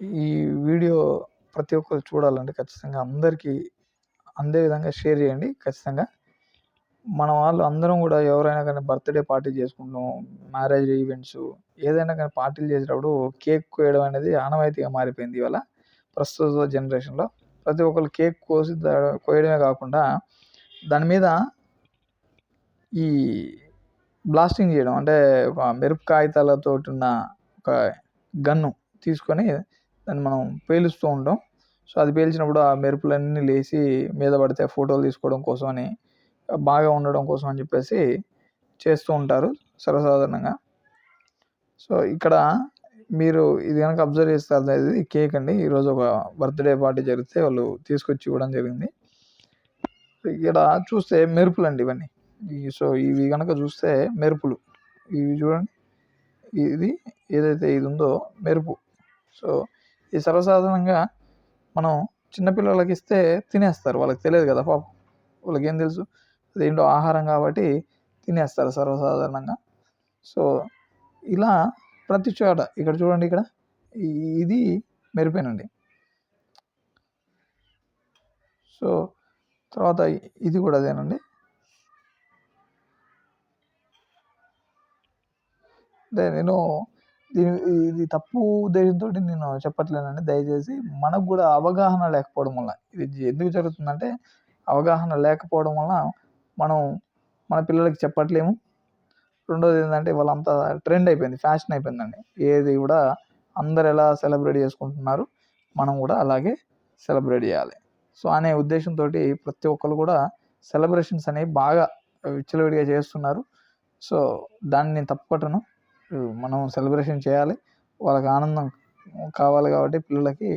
ఈ వీడియో ప్రతి ఒక్కరు చూడాలండి ఖచ్చితంగా అందరికీ అందే విధంగా షేర్ చేయండి ఖచ్చితంగా. మన వాళ్ళు అందరం కూడా ఎవరైనా కానీ బర్త్డే పార్టీ చేసుకుంటాం మ్యారేజ్ ఈవెంట్స్ ఏదైనా కానీ పార్టీలు చేసేటప్పుడు కేక్ కోయడం అనేది ఆనవాయితీగా మారిపోయింది ఇవాళ ప్రస్తుత జనరేషన్లో. ప్రతి ఒక్కరు కేక్ కోసి కోయడమే కాకుండా దాని మీద ఈ బ్లాస్టింగ్ చేయడం అంటే ఒక మెరుపు కాగితాలతో ఉన్న ఒక గన్ను తీసుకొని దాన్ని మనం పేలుస్తూ ఉంటాం సో అది పేల్చినప్పుడు ఆ మెరుపులన్నీ లేచి మీద పడితే ఫోటోలు తీసుకోవడం కోసం అని బాగా ఉండడం కోసం అని చెప్పేసి చేస్తూ ఉంటారు సర్వసాధారణంగా. సో ఇక్కడ మీరు ఇది కనుక అబ్జర్వ్ చేస్తే ఇది కేక్ అండి. ఈరోజు ఒక బర్త్డే పార్టీ జరిగితే వాళ్ళు తీసుకొచ్చి ఇవ్వడం జరిగింది. ఇక్కడ చూస్తే మెరుపులు అండి ఇవన్నీ సో ఇవి కనుక చూస్తే మెరుపులు. ఇవి చూడండి. ఇది ఏదైతే ఇది ఉందో మెరుపు. సో ఈ సర్వసాధారణంగా మనం చిన్నపిల్లలకి ఇస్తే తినేస్తారు. వాళ్ళకి తెలియదు కదా పాపం. వాళ్ళకి ఏం తెలుసు? అదేంటో ఆహారం కాబట్టి తినేస్తారు సర్వసాధారణంగా. సో ఇలా ప్రతి చోట ఇక్కడ చూడండి ఇక్కడ. ఇది మెరిపోయినండి సో తర్వాత ఇది కూడా అదేనండి అంటే నేను దీని ఇది తప్పు ఉద్దేశంతో నేను చెప్పట్లేనండి. దయచేసి మనకు కూడా అవగాహన లేకపోవడం వల్ల ఇది ఎందుకు జరుగుతుందంటే అవగాహన లేకపోవడం వల్ల మనం మన పిల్లలకి చెప్పట్లేము. రెండోది ఏంటంటే వాళ్ళంతా ట్రెండ్ అయిపోయింది ఫ్యాషన్ అయిపోయిందండి. ఏది కూడా అందరు ఎలా సెలబ్రేట్ చేసుకుంటున్నారు మనం కూడా అలాగే సెలబ్రేట్ చేయాలి. సో అనే ఉద్దేశంతో ప్రతి ఒక్కరు కూడా సెలబ్రేషన్స్ అనేవి బాగా విచ్చలవిడిగా చేస్తున్నారు. సో దాన్ని నేను తప్పటను మనం సెలబ్రేషన్ చేయాలి. వాళ్ళకి ఆనందం కావాలి కాబట్టి పిల్లలకి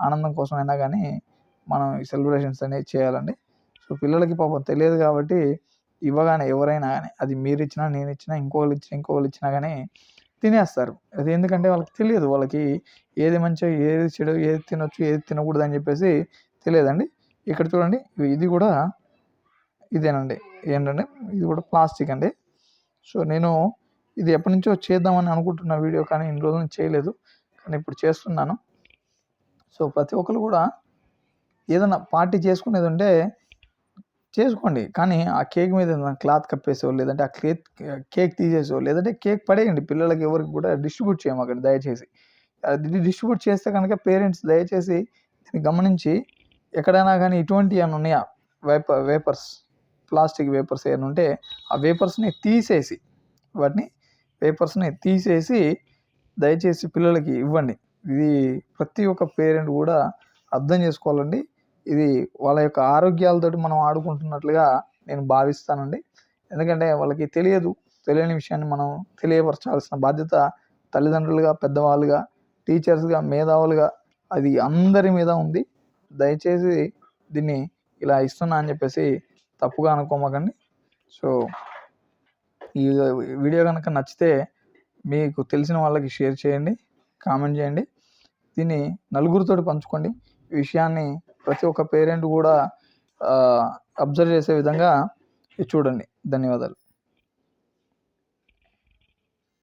ఆనందం కోసమైనా కానీ మనం ఈ సెలబ్రేషన్స్ అనేవి చేయాలండి. సో పిల్లలకి పాపం తెలియదు కాబట్టి ఇవ్వగానే ఎవరైనా కానీ అది మీరు ఇచ్చినా నేను ఇచ్చినా ఇంకొకరు ఇచ్చినా ఇంకొకరు ఇచ్చినా కానీ తినేస్తారు. అది ఎందుకంటే వాళ్ళకి తెలియదు. వాళ్ళకి ఏది మంచిగా ఏది చెడు ఏది తినొచ్చు ఏది తినకూడదు అని చెప్పేసి తెలియదండి. ఇక్కడ చూడండి ఇది కూడా ఇదేనండి. ఏంటంటే ఇది కూడా ప్లాస్టిక్ అండి. సో నేను ఇది ఎప్పటి నుంచో చేద్దామని అనుకుంటున్న వీడియో కానీ ఇన్ని రోజులు చేయలేదు. కానీ ఇప్పుడు చేస్తున్నాను. సో ప్రతి ఒక్కరు కూడా ఏదైనా పార్టీ చేసుకునేది ఉంటే చేసుకోండి. కానీ ఆ కేక్ మీద ఏదైనా క్లాత్ కప్పేసో లేదంటే ఆ కేక్ కేక్ తీసేసో లేదంటే కేక్ పడేయండి. పిల్లలకి ఎవరికి కూడా డిస్ట్రిబ్యూట్ చేయమాకండి దయచేసి. డిస్ట్రిబ్యూట్ చేస్తే కనుక పేరెంట్స్ దయచేసి దీన్ని గమనించి ఎక్కడైనా కానీ ఇటువంటి ఏమైనా ఉన్నాయా? వేప వేపర్స్ ప్లాస్టిక్ వేపర్స్ ఏమైనా ఉంటే ఆ వేపర్స్ని తీసేసి వాటిని పేపర్స్ని తీసేసి దయచేసి పిల్లలకి ఇవ్వండి. ఇది ప్రతి ఒక్క పేరెంట్ కూడా అర్థం చేసుకోవాలండి. ఇది వాళ్ళ యొక్క ఆరోగ్యాలతోటి మనం ఆడుకుంటున్నట్లుగా నేను భావిస్తానండి. ఎందుకంటే వాళ్ళకి తెలియదు తెలియని విషయాన్ని మనం తెలియపరచాల్సిన బాధ్యత తల్లిదండ్రులుగా పెద్దవాళ్ళుగా టీచర్స్గా మేధావులుగా అది అందరి మీద ఉంది. దయచేసి దీన్ని ఇలా ఇస్తున్నా అని చెప్పేసి తప్పుగా అనుకోమకండి. సో ఈ వీడియో కనుక నచ్చితే మీకు తెలిసిన వాళ్ళకి షేర్ చేయండి కామెంట్ చేయండి. దీన్ని నలుగురితో పంచుకోండి. ఈ విషయాన్ని ప్రతి ఒక్క పేరెంట్ కూడా అబ్జర్వ్ చేసే విధంగా చూడండి. ధన్యవాదాలు.